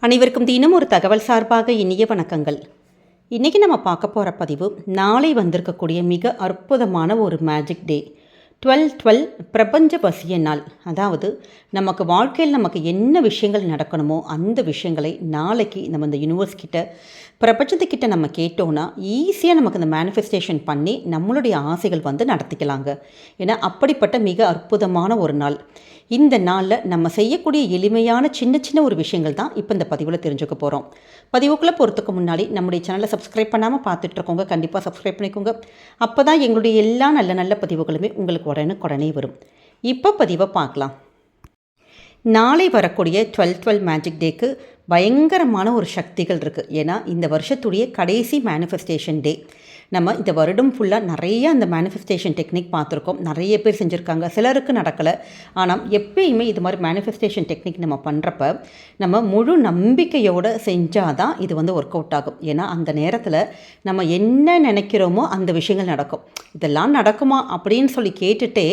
அனைவருக்கும் தினம் ஒரு தகவல் சார்பாக இனிய வணக்கங்கள். இன்றைக்கி நம்ம பார்க்க போகிற பதிவு நாளை வந்திருக்கக்கூடிய மிக அற்புதமான ஒரு மேஜிக் டே டுவெல் டுவெல் பிரபஞ்ச வசிய நாள் அதாவது நமக்கு வாழ்க்கையில் நமக்கு என்ன விஷயங்கள் நடக்கணுமோ அந்த விஷயங்களை நாளைக்கு நம்ம இந்த யூனிவர்ஸ் கிட்ட பிரபஞ்சத்துக்கிட்ட நம்ம கேட்டோன்னா ஈஸியாக நமக்கு இந்த மேனிஃபெஸ்டேஷன் பண்ணி நம்மளுடைய ஆசைகள் வந்து நடத்திக்கலாங்க. ஏன்னா அப்படிப்பட்ட மிக அற்புதமான ஒரு நாள். இந்த நாளில் நம்ம செய்யக்கூடிய எளிமையான சின்ன சின்ன ஒரு விஷயங்கள் தான் இப்போ இந்த பதிவில் தெரிஞ்சுக்க போகிறோம் பதிவுக்குள்ளே போகிறதுக்கு முன்னாடி நம்முடைய சேனலை சப்ஸ்கிரைப் பண்ணாமல் பார்த்துட்ருக்கோங்க கண்டிப்பாக சப்ஸ்கிரைப் பண்ணிக்கோங்க. அப்போ தான் எங்களுடைய எல்லா நல்ல நல்ல பதிவுகளுமே உங்களுக்கு உடனுக்குடனே வரும். இப்போ பதிவை பார்க்கலாம். நாளை வரக்கூடிய டுவெல் டுவெல் மேஜிக் டேக்கு பயங்கரமான ஒரு சக்திகள் இருக்குது ஏன்னா இந்த வருஷத்துடைய கடைசி மேனிஃபெஸ்டேஷன் டே நம்ம இந்த வருடம் ஃபுல்லாக நிறைய அந்த மேனிஃபெஸ்டேஷன் டெக்னிக் பார்த்துருக்கோம். நிறைய பேர் செஞ்சுருக்காங்க. சிலருக்கு நடக்கலை. ஆனால் எப்பயுமே இது மாதிரி மேனிஃபெஸ்டேஷன் டெக்னிக் நம்ம பண்ணுறப்ப நம்ம முழு நம்பிக்கையோடு செஞ்சால் தான் இது வந்து ஒர்க் அவுட் ஆகும். ஏன்னா அந்த நேரத்தில் நம்ம என்ன நினைக்கிறோமோ அந்த விஷயங்கள் நடக்கும். இதெல்லாம் நடக்குமா அப்படின்னு சொல்லி கேட்டுட்டே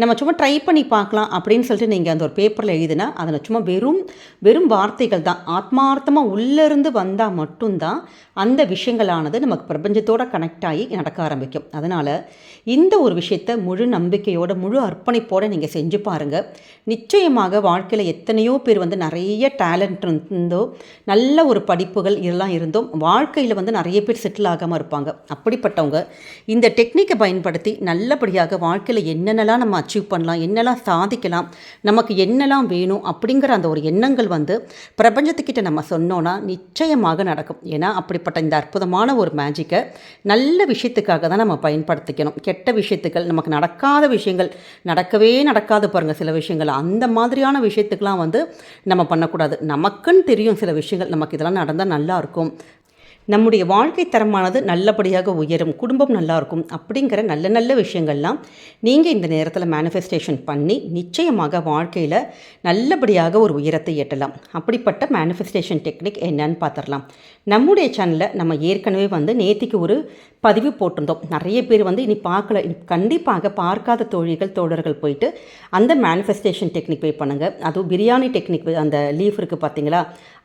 நம்ம சும்மா ட்ரை பண்ணி பார்க்கலாம் அப்படின்னு சொல்லிட்டு நீங்கள் அந்த ஒரு பேப்பரில் எழுதினா அதில் சும்மா வெறும் வெறும் வார்த்தைகள் தான். ஆத்மார்த்தமாக உள்ளேருந்து வந்தால் மட்டும்தான் அந்த விஷயங்களானது நமக்கு பிரபஞ்சத்தோடு கனெக்ட் ஆகி நடக்க ஆரம்பிக்கும். அதனால் இந்த ஒரு விஷயத்தை முழு நம்பிக்கையோட முழு அர்ப்பணிப்போடு நீங்கள் செஞ்சு பாருங்கள் நிச்சயமாக வாழ்க்கையில் எத்தனையோ பேர் வந்து நிறைய டேலண்ட் இருந்தோ நல்ல ஒரு படிப்புகள் இதெல்லாம் இருந்தும் வாழ்க்கையில் வந்து நிறைய பேர் செட்டில் ஆகாமல் இருப்பாங்க. அப்படிப்பட்டவங்க இந்த டெக்னிக்கை பயன்படுத்தி நல்லபடியாக வாழ்க்கையில் என்னென்னலாம் நம்ம அச்சீவ் பண்ணலாம் என்னெல்லாம் சாதிக்கலாம் நமக்கு என்னெல்லாம் வேணும் அப்படிங்கிற அந்த ஒரு எண்ணங்கள் வந்து பிரபஞ்சத்துக்கிட்ட நம்ம சொன்னோன்னா நிச்சயமாக நடக்கும். ஏன்னா ஏற்பட்ட இந்த அற்புதமான ஒரு மேஜிக்கை நல்ல விஷயத்துக்காக தான் நம்ம பயன்படுத்திக்கணும். கெட்ட விஷயத்துக்கள் நமக்கு நடக்காத விஷயங்கள் நடக்கவே நடக்காது பாருங்கள் சில விஷயங்கள். அந்த மாதிரியான விஷயத்துக்கெலாம் வந்து நம்ம பண்ணக்கூடாது. நமக்குன்னு தெரியும் சில விஷயங்கள். நமக்கு இதெல்லாம் நடந்தால் நல்லாயிருக்கும் நம்முடைய வாழ்க்கை தரமானது நல்லபடியாக உயரும் குடும்பம் நல்லாயிருக்கும் அப்படிங்கிற நல்ல நல்ல விஷயங்கள்லாம் நீங்கள் இந்த நேரத்தில் மேனிஃபெஸ்டேஷன் பண்ணி நிச்சயமாக வாழ்க்கையில் நல்லபடியாக ஒரு உயரத்தை எட்டலாம். அப்படிப்பட்ட மேனிஃபெஸ்டேஷன் டெக்னிக் என்னன்னு பார்த்துடலாம் நம்முடைய சேனலில் நம்ம ஏற்கனவே வந்து நேத்திக்கு ஒரு பதிவு போட்டிருந்தோம். நிறைய பேர் வந்து இனி பார்க்கல கண்டிப்பாக பார்க்காத தோழிகள் தோழர்கள் போயிட்டு அந்த மேனிஃபெஸ்டேஷன் டெக்னிக் போய் பண்ணுங்கள் அதுவும் பிரியாணி டெக்னிக் அந்த லீஃப் இருக்குது பார்த்தீங்களா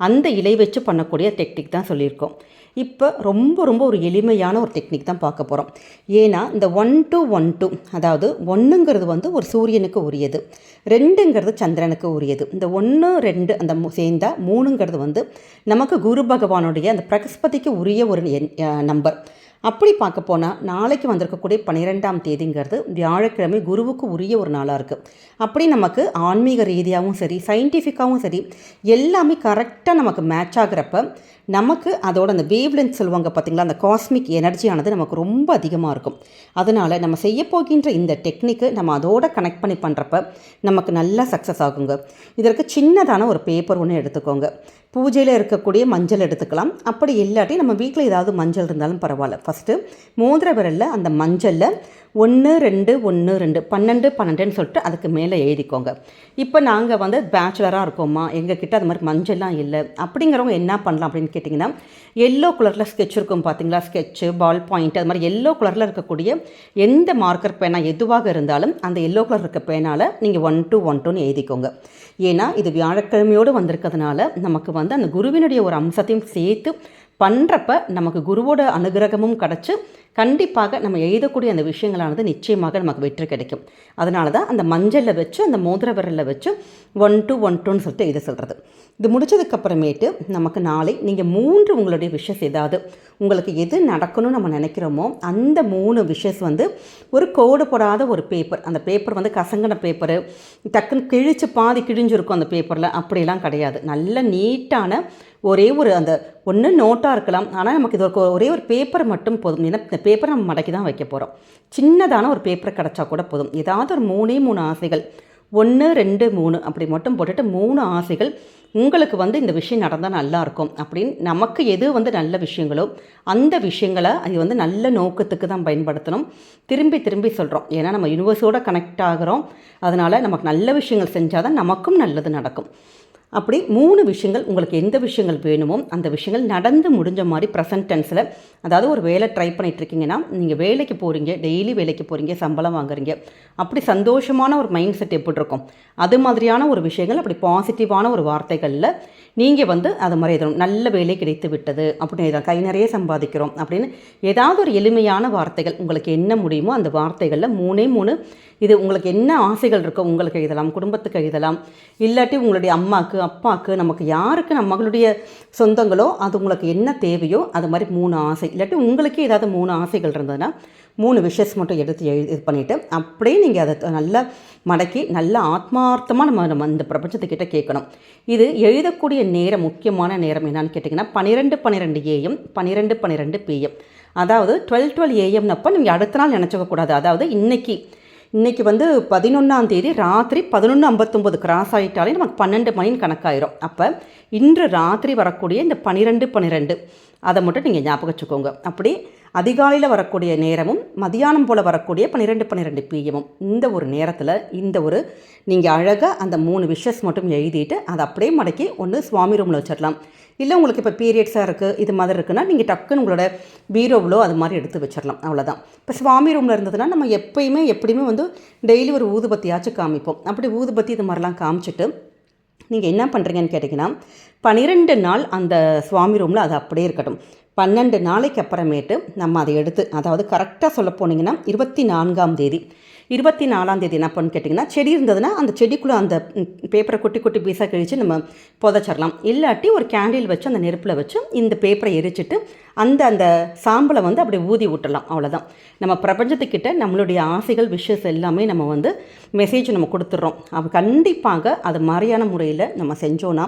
அந்த இலை வச்சு பண்ணக்கூடிய டெக்னிக் தான் சொல்லியிருக்கோம். இப்போ ரொம்ப ரொம்ப ஒரு எளிமையான ஒரு டெக்னிக் தான் பார்க்க போகிறோம் ஏன்னா இந்த ஒன் டு ஒன் டூ அதாவது ஒன்றுங்கிறது வந்து ஒரு சூரியனுக்கு உரியது ரெண்டுங்கிறது சந்திரனுக்கு உரியது. இந்த ஒன்று ரெண்டு அந்த சேர்ந்தால் மூணுங்கிறது வந்து நமக்கு குரு பகவானுடைய அந்த பிரகஸ்பதிக்கு உரிய ஒரு நம்பர் அப்படி பார்க்க போனால் நாளைக்கு வந்திருக்கக்கூடிய பன்னிரெண்டாம் தேதிங்கிறது வியாழக்கிழமை குருவுக்கு உரிய ஒரு நாளாக இருக்குது அப்படி நமக்கு ஆன்மீக ரீதியாகவும் சரி சயின்டிஃபிக்காகவும் சரி எல்லாமே கரெக்டாக நமக்கு மேட்ச் ஆகிறப்ப நமக்கு அதோட அந்த வேவ்லென்த் சொல்லுவாங்க பார்த்திங்களா அந்த காஸ்மிக் எனர்ஜியானது நமக்கு ரொம்ப அதிகமாக இருக்கும். அதனால் நம்ம செய்ய போகின்ற இந்த டெக்னிக்கு நம்ம அதோட கனெக்ட் பண்ணி பண்ணுறப்ப நமக்கு நல்லா சக்ஸஸ் ஆகுங்க. இதற்கு சின்னதான ஒரு பேப்பர் ஒன்று எடுத்துக்கோங்க. பூஜையில் இருக்கக்கூடிய மஞ்சள் எடுத்துக்கலாம். அப்படி இல்லாட்டி நம்ம வீட்டில் ஏதாவது மஞ்சள் இருந்தாலும் பரவாயில்ல. ஃபஸ்ட்டு மோதிர விரலில் அந்த மஞ்சளில் ஒன்று ரெண்டு ஒன்று ரெண்டு பன்னெண்டு பன்னெண்டுன்னு சொல்லிட்டு அதுக்கு மேலே எழுதிக்கோங்க. இப்போ நாங்கள் வந்து பேச்சுலராக இருக்கோமா? எங்கள் கிட்ட அது மாதிரி மஞ்சள்லாம் இல்லை. அப்படிங்கிறவங்க என்ன பண்ணலாம் அப்படின்னு கேட்டிங்கன்னா எல்லோ கலரில் ஸ்கெட்ச் இருக்கும் பார்த்தீங்களா? ஸ்கெட்ச்சு பால் பாயிண்ட் அது மாதிரி எல்லோ கலரில் இருக்கக்கூடிய எந்த மார்க்கர் பேனா எதுவாக இருந்தாலும் அந்த எல்லோ கலர் இருக்க பேனால் நீங்கள் ஒன் டூ ஒன் டூன்னு எழுதிக்கோங்க. ஏன்னா இது வியாழக்கிழமையோடு வந்திருக்கிறதுனால நமக்கு வந்து அந்த குருவினுடைய ஒரு அம்சத்தையும் சேர்த்து பண்ணுறப்ப நமக்கு குருவோட அனுகிரகமும் கிடச்சி கண்டிப்பாக நம்ம எழுதக்கூடிய அந்த விஷயங்களானது நிச்சயமாக நமக்கு வெற்றி கிடைக்கும். அதனால தான் அந்த மஞ்சளில் வச்சு அந்த மோதிர விரலில் வச்சு ஒன் டூ ஒன் டூன்னு சொல்லிட்டு எழுத சொல்கிறது இது முடிச்சதுக்கப்புறமேட்டு நமக்கு நாளை நீங்கள் மூன்று உங்களுடைய விஷஸ் ஏதாவது உங்களுக்கு எது நடக்கணும்னு நம்ம நினைக்கிறோமோ அந்த மூணு விஷஸ் வந்து ஒரு கோடு போடாத ஒரு பேப்பர் அந்த பேப்பர் வந்து கசங்கின பேப்பரு டக்குன்னு கிழிச்சு பாதி கிழிஞ்சிருக்கும் அந்த பேப்பரில் அப்படிலாம் கிடையாது. நல்ல நீட்டான ஒரே ஒரு அந்த ஒன்று நோட்டாக இருக்கலாம். ஆனால் நமக்கு இது ஒரு ஒரே ஒரு பேப்பர் மட்டும் போதும். ஏன்னா இந்த பேப்பரை நம்ம மடக்கி தான் வைக்க போகிறோம் சின்னதான ஒரு பேப்பர் கிடச்சா கூட போதும். ஏதாவது ஒரு மூணே மூணு ஆசைகள். ஒன்று ரெண்டு மூணு அப்படி மட்டும் போட்டுட்டு மூணு ஆசைகள் உங்களுக்கு வந்து இந்த விஷயம் நடந்தால் நல்லாயிருக்கும் அப்படின்னு நமக்கு எது வந்து நல்ல விஷயங்களோ அந்த விஷயங்களை அது வந்து நல்ல நோக்கத்துக்கு தான் பயன்படுத்தணும். திரும்பி திரும்பி சொல்கிறோம் ஏன்னா நம்ம யூனிவர்ஸோடு கனெக்ட் ஆகிறோம். அதனால் நமக்கு நல்ல விஷயங்கள் செஞ்சால் தான் நமக்கும் நல்லது நடக்கும். அப்படி மூணு விஷயங்கள் உங்களுக்கு எந்த விஷயங்கள் வேணுமோ அந்த விஷயங்கள் நடந்து முடிஞ்ச மாதிரி ப்ரெசன்ட் டென்ஸில் அதாவது ஒரு வேலை ட்ரை பண்ணிகிட்ருக்கீங்கன்னா நீங்கள் வேலைக்கு போகிறீங்க டெய்லி வேலைக்கு போகிறீங்க சம்பளம் வாங்குறீங்க அப்படி சந்தோஷமான ஒரு மைண்ட் செட் எப்படி இருக்கும்? அது மாதிரியான ஒரு விஷயங்கள் அப்படி பாசிட்டிவான ஒரு வார்த்தைகளில் நீங்கள் வந்து அதை மாதிரி எதுவும் நல்ல வேலை கிடைத்து விட்டது அப்படின்னு எழுதலாம் கை நிறைய சம்பாதிக்கிறோம் அப்படின்னு ஏதாவது ஒரு எளிமையான வார்த்தைகள் உங்களுக்கு என்ன முடியுமோ அந்த வார்த்தைகளில் மூணே மூணு இது உங்களுக்கு என்ன ஆசைகள் இருக்கோ உங்களுக்கு எழுதலாம் குடும்பத்துக்கு எழுதலாம். இல்லாட்டி உங்களுடைய அம்மாவுக்கு அப்பாவுக்கு நமக்கு யாருக்கு நம்மளுடைய சொந்தங்களோ அது உங்களுக்கு என்ன தேவையோ அது மாதிரி மூணு ஆசை. இல்லாட்டி உங்களுக்கு ஏதாவது மூணு ஆசைகள் இருந்ததுன்னா மூணு விஷஸ் மட்டும் எடுத்து எழு இது பண்ணிவிட்டு அப்படியே நீங்கள் அதை நல்லா மடக்கி நல்லா ஆத்மார்த்தமாக நம்ம நம்ம இந்த பிரபஞ்சத்துக்கிட்ட கேட்கணும். இது எழுதக்கூடிய நேரம் முக்கியமான நேரம் என்னன்னு கேட்டிங்கன்னா பன்னிரெண்டு பன்னிரெண்டு ஏஎம் பன்னிரெண்டு பன்னிரெண்டு பிஎம் அதாவது டுவெல் டுவெல் ஏஎம்னப்போ நீங்கள் அடுத்த நாள் நினச்சிக்கக்கூடாது அதாவது இன்றைக்கி இன்றைக்கி வந்து பதினொன்றாம் தேதி ராத்திரி பதினொன்று ஐம்பத்தொம்போது கிராஸ் ஆகிட்டாலே நமக்கு பன்னெண்டு மணின்னு கணக்காயிரும். அப்போ இன்று ராத்திரி வரக்கூடிய இந்த பன்னிரெண்டு பன்னிரெண்டு அதை மட்டும் நீங்கள் ஞாபகம் வச்சுக்கோங்க. அப்படி அதிகாலையில் வரக்கூடிய நேரமும் மதியானம் போல் வரக்கூடிய பன்னிரெண்டு பன்னிரெண்டு பிஎம்மும் இந்த ஒரு நேரத்தில் இந்த ஒரு நீங்கள் அழகாக அந்த மூணு விஷஸ் மட்டும் எழுதிட்டு அதை அப்படியே மடக்கி ஒன்று சுவாமி ரூமில் வச்சிடலாம். இல்லை உங்களுக்கு இப்போ பீரியட்ஸாக இருக்குது இது மாதிரி இருக்குன்னா நீங்கள் டக்குன்னு உங்களோட பீரோவிலோ அது மாதிரி எடுத்து வச்சிடலாம். அவ்வளோதான் இப்போ சுவாமி ரூமில் இருந்ததுன்னா நம்ம எப்பயுமே எப்படியுமே வந்து டெய்லி ஒரு ஊதுபத்தியாச்சும் காமிப்போம். அப்படி ஊதுபத்தி இது மாதிரிலாம் காமிச்சிட்டு நீங்கள் என்ன பண்ணுறீங்கன்னு கேட்டிங்கன்னா பன்னிரெண்டு நாள் அந்த சுவாமி ரூமில் அது அப்படியே இருக்கட்டும். பன்னெண்டு நாளைக்கு அப்புறமேட்டு நம்ம அதை எடுத்து அதாவது கரெக்டாக சொல்ல போனீங்கன்னா இருபத்தி நான்காம் தேதி. இருபத்தி நாலாம் தேதி என்ன பண்ணு கேட்டிங்கன்னா செடி இருந்ததுன்னா அந்த செடிக்குள்ளே அந்த பேப்பரை குட்டி குட்டி பீஸாக கழித்து நம்ம புதைச்சிடலாம். இல்லாட்டி ஒரு கேண்டில் வச்சு அந்த நெருப்பில் வச்சு இந்த பேப்பரை எரிச்சிட்டு அந்த அந்த சாம்பலை வந்து அப்படி ஊதி விட்டலாம் அவ்வளோதான் நம்ம பிரபஞ்சத்துக்கிட்ட நம்மளுடைய ஆசைகள் விஷஸ் எல்லாமே நம்ம வந்து மெசேஜ் நம்ம கொடுத்துட்றோம். அவ கண்டிப்பாக அது மாதிரியான முறையில் நம்ம செஞ்சோன்னா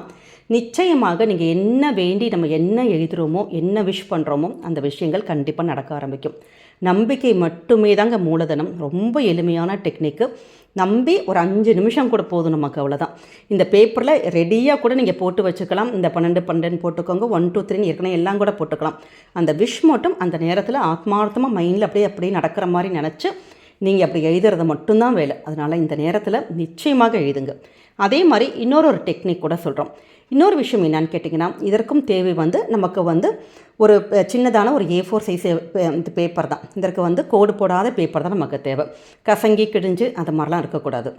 நிச்சயமாக நீங்கள் என்ன வேண்டி நம்ம என்ன எழுதுகிறோமோ என்ன விஷ் பண்ணுறோமோ அந்த விஷயங்கள் கண்டிப்பாக நடக்க ஆரம்பிக்கும். நம்பிக்கை மட்டுமே தாங்க மூலதனம். ரொம்ப எளிமையான டெக்னிக்கு நம்பி ஒரு அஞ்சு நிமிஷம் கூட போதும் நமக்கு அவ்வளோதான் இந்த பேப்பரில் ரெடியாக கூட நீங்கள் போட்டு வச்சுக்கலாம். இந்த பன்னெண்டு பன்னெண்டு போட்டுக்கோங்க. ஒன் டூ த்ரீன்னு ஏற்கனவே எல்லாம் கூட போட்டுக்கலாம். அந்த விஷ் மட்டும் அந்த நேரத்தில் ஆத்மார்த்தமாக மைண்டில் அப்படியே அப்படியே நடக்கிற மாதிரி நினச்சி நீங்கள் அப்படி எழுதுறது மட்டும்தான் வேலை. அதனால் இந்த நேரத்தில் நிச்சயமாக எழுதுங்க. அதே மாதிரி இன்னொரு ஒரு டெக்னிக் கூட சொல்கிறோம் இன்னொரு விஷயம் என்னன்னு கேட்டிங்கன்னா இதற்கும் தேவை வந்து நமக்கு வந்து ஒரு சின்னதான ஒரு ஏ ஃபோர் சைஸ் இந்த பேப்பர் தான். இதற்கு வந்து கோடு போடாத பேப்பர் தான் நமக்கு தேவை. கசங்கி கிழிஞ்சு அது மாதிரிலாம் இருக்கக்கூடாது.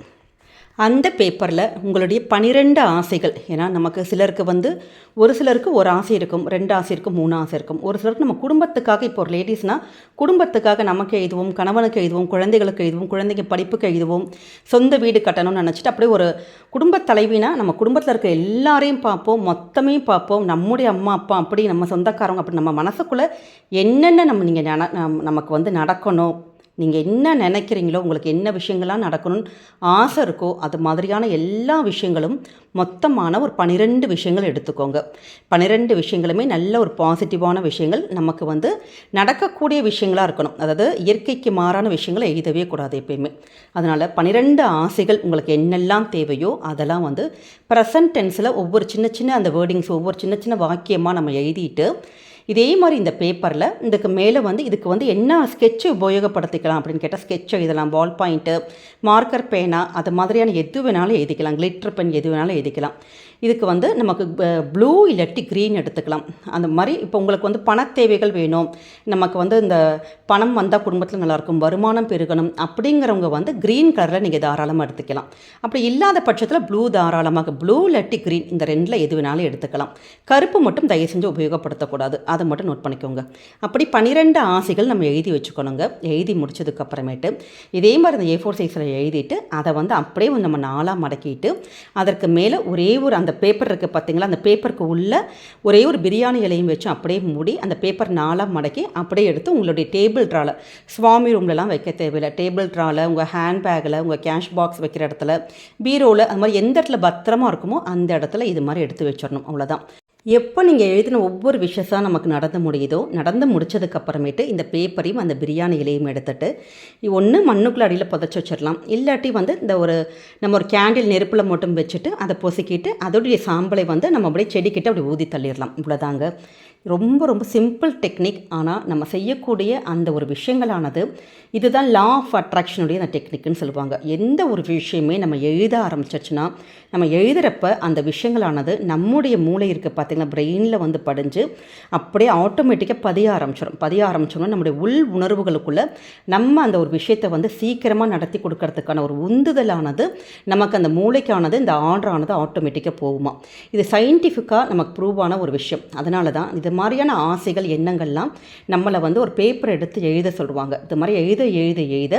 அந்த பேப்பரில் உங்களுடைய பனிரெண்டு ஆசைகள். ஏன்னா நமக்கு சிலருக்கு வந்து ஒரு சிலருக்கு ஒரு ஆசை இருக்கும் ரெண்டு ஆசை இருக்கும் மூணு ஆசை இருக்கும். ஒரு சிலருக்கு நம்ம குடும்பத்துக்காக இப்போ ஒரு லேடிஸ்னால் குடும்பத்துக்காக நமக்கு எழுதுவோம் கணவனுக்கு எழுதுவோம் குழந்தைகளுக்கு எழுதுவோம் குழந்தைங்க படிப்புக்கு எழுதுவோம் சொந்த வீடு கட்டணும்னு நினச்சிட்டு அப்படியே ஒரு குடும்ப தலைவினா நம்ம குடும்பத்தில் இருக்க எல்லாரையும் பார்ப்போம் மொத்தமே பார்ப்போம். நம்முடைய அம்மா அப்பா அப்படி நம்ம சொந்தக்காரங்க அப்படி நம்ம மனசுக்குள்ளே என்னென்ன நம்ம நீங்கள் நன நம்- நமக்கு வந்து நடக்கணும் நீங்கள் என்ன நினைக்கிறீங்களோ உங்களுக்கு என்ன விஷயங்கள்லாம் நடக்கணும்னு ஆசை இருக்கோ அது மாதிரியான எல்லா விஷயங்களும் மொத்தமான ஒரு பன்னிரெண்டு விஷயங்கள் எடுத்துக்கோங்க. பன்னிரெண்டு விஷயங்களுமே நல்ல ஒரு பாசிட்டிவான விஷயங்கள். நமக்கு வந்து நடக்கக்கூடிய விஷயங்களாக இருக்கணும். அதாவது இயற்கைக்கு மாறான விஷயங்களை எழுதவே கூடாது எப்பயுமே. அதனால் பன்னிரெண்டு ஆசைகள் உங்களுக்கு என்னெல்லாம் தேவையோ அதெல்லாம் வந்து ப்ரெசன்ட் டென்ஸில் ஒவ்வொரு சின்ன சின்ன அந்த வேர்டிங்ஸ் ஒவ்வொரு சின்ன சின்ன வாக்கியமாக நம்ம எழுதிட்டு இதே மாதிரி இந்த பேப்பரில் இதுக்கு மேலே வந்து இதுக்கு வந்து என்ன ஸ்கெட்சு உபயோகப்படுத்திக்கலாம் அப்படின்னு கேட்டால் ஸ்கெட்ச் எழுதலாம் பால் பாயிண்ட்டு மார்க்கர் பேனா அது மாதிரியான எது வேணாலும் எழுதிக்கலாம் கிளிட்டர் பென் எது வேணாலும் எழுதிக்கலாம். இதுக்கு வந்து நமக்கு ப்ளூ இல்லாட்டி க்ரீன் எடுத்துக்கலாம். அந்த மாதிரி இப்போ உங்களுக்கு வந்து பண தேவைகள் வேணும். நமக்கு வந்து இந்த பணம் வந்தால் குடும்பத்தில் நல்லாயிருக்கும் வருமானம் பெருகணும் அப்படிங்கிறவங்க வந்து க்ரீன் கலரில் நீங்கள் தாராளமாக எடுத்துக்கலாம். அப்படி இல்லாத பட்சத்தில் ப்ளூ தாராளமாக ப்ளூ இல்லாட்டி க்ரீன் இந்த ரெண்டில் எது வேணாலும் எடுத்துக்கலாம். கருப்பு மட்டும் தயவு செஞ்சு உபயோகப்படுத்தக்கூடாது. அதை மட்டும் நோட் பண்ணிக்கோங்க. அப்படி பன்னிரெண்டு ஆசைகள் நம்ம எழுதி வச்சுக்கணுங்க. எழுதி முடிச்சதுக்கப்புறமேட்டு இதே மாதிரி இந்த ஏ ஃபோர் சைஸில் எழுதிட்டு அதை வந்து அப்படியே வந்து நம்ம நாளாக மடக்கிட்டு அதற்கு மேலே ஒரே ஒரு அந்த பேப்பர் இருக்குது பார்த்தீங்களா அந்த பேப்பருக்கு உள்ள ஒரே ஒரு பிரியாணி இலையும் வச்சு அப்படியே மூடி அந்த பேப்பர் நாளாக மடக்கி அப்படியே எடுத்து உங்களுடைய டேபிள் ட்ராவில் சுவாமி ரூம்லலாம் வைக்க தேவையில்லை. டேபிள் ட்ராவில் உங்கள் ஹேண்ட் பேக்கில் உங்கள் கேஷ் பாக்ஸ் வைக்கிற இடத்துல பீரோவில் அது மாதிரி எந்த இடத்துல பத்திரமா இருக்குமோ அந்த இடத்துல இது மாதிரி எடுத்து வச்சிடணும். அவ்வளோதான் எப்போ நீங்கள் எழுதின ஒவ்வொரு விஷஸாக நமக்கு நடந்து முடியுதோ நடந்து முடித்ததுக்கப்புறமேட்டு இந்த பேப்பரையும் அந்த பிரியாணி இலையும் எடுத்துட்டு ஒன்று மண்ணுக்குள்ள அடியில் புதைச்சி வச்சிடலாம். இல்லாட்டி வந்து இந்த ஒரு நம்ம ஒரு கேண்டில் நெருப்பில் மட்டும் வச்சுட்டு அதை பொசுக்கிட்டு அதோடைய சாம்பலை வந்து நம்ம அப்படியே செடிக்கிட்ட அப்படி ஊதி தள்ளிடலாம். இவ்வளோதாங்க ரொம்ப ரொம்ப சிம்பிள் டெக்னிக் ஆனால் நம்ம செய்யக்கூடிய அந்த ஒரு விஷயங்களானது இதுதான் லா ஆஃப் அட்ராக்ஷனுடைய அந்த டெக்னிக்னு சொல்லுவாங்க. எந்த ஒரு விஷயமே நம்ம எழுத ஆரம்பிச்சிச்சுன்னா நம்ம எழுதுகிறப்ப அந்த விஷயங்களானது நம்முடைய மூளை இருக்க பார்த்திங்கன்னா பிரெயினில் வந்து படிஞ்சு அப்படியே ஆட்டோமேட்டிக்காக பதிய ஆரம்பிச்சிடும் பதிய ஆரம்பிச்சோம்னா நம்முடைய உள் உணர்வுகளுக்குள்ளே நம்ம அந்த ஒரு விஷயத்தை வந்து சீக்கிரமாக நடத்தி கொடுக்கறதுக்கான ஒரு உந்துதலானது நமக்கு அந்த மூளைக்கானது இந்த ஆர்டரானது ஆட்டோமேட்டிக்காக போகுமா. இது சயின்டிஃபிக்காக நமக்கு ப்ரூவான ஆன ஒரு விஷயம். அதனால தான் இது இது மாதிரியான ஆசைகள் எண்ணங்கள்லாம் நம்மளை வந்து ஒரு பேப்பர் எடுத்து எழுத சொல்லுவாங்க. இது மாதிரி எழுத எழுத எழுத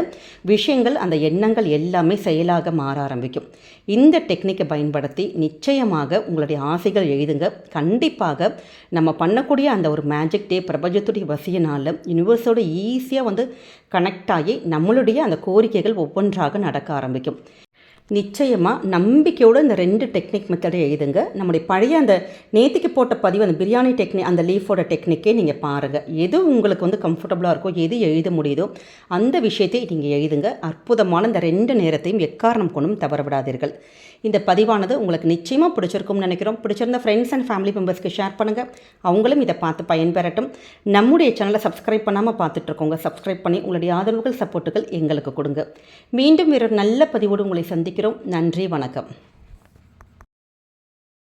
விஷயங்கள் அந்த எண்ணங்கள் எல்லாமே செயலாக மாற ஆரம்பிக்கும். இந்த டெக்னிக்கை பயன்படுத்தி நிச்சயமாக உங்களுடைய ஆசைகள் எழுதுங்க. கண்டிப்பாக நம்ம பண்ணக்கூடிய அந்த ஒரு மேஜிக் டே பிரபஞ்சத்துடைய வசியனால் யூனிவர்ஸோட ஈஸியாக வந்து கனெக்ட் ஆகி நம்மளுடைய அந்த கோரிக்கைகள் ஒவ்வொன்றாக நடக்க ஆரம்பிக்கும். நிச்சயமாக நம்பிக்கையோடு இந்த ரெண்டு டெக்னிக் மெத்தடை எழுதுங்க. நம்முடைய பழைய அந்த நேற்றுக்கு போட்ட பதிவு அந்த பிரியாணி டெக்னிக் அந்த லீஃபோட டெக்னிக்கே நீங்கள் பாருங்கள் எது உங்களுக்கு வந்து கம்ஃபர்டபுளாக இருக்கோ எது எழுத முடியுதோ அந்த விஷயத்தை நீங்கள் எழுதுங்க. அற்புதமான இந்த ரெண்டு நேரத்தையும் எக்காரணம் கொண்டும் தவற விடாதீர்கள் இந்த பதிவானது உங்களுக்கு நிச்சயமாக பிடிச்சிருக்கும்னு நினைக்கிறோம். பிடிச்சிருந்த ஃப்ரெண்ட்ஸ் அண்ட் ஃபேமிலி மெம்பர்ஸ்க்கு ஷேர் பண்ணுங்கள் அவங்களும் இதை பார்த்து பயன்பெறட்டும். நம்முடைய சேனலை சப்ஸ்கிரைப் பண்ணாமல் பார்த்துட்ருக்கோங்க. சப்ஸ்கிரைப் பண்ணி உங்களுடைய ஆதரவுகள் சப்போர்ட்டுகள் எங்களுக்கு கொடுங்க. மீண்டும் வேறு நல்ல பதிவோடு உங்களை சந்திக்கிறோம். நன்றி வணக்கம்.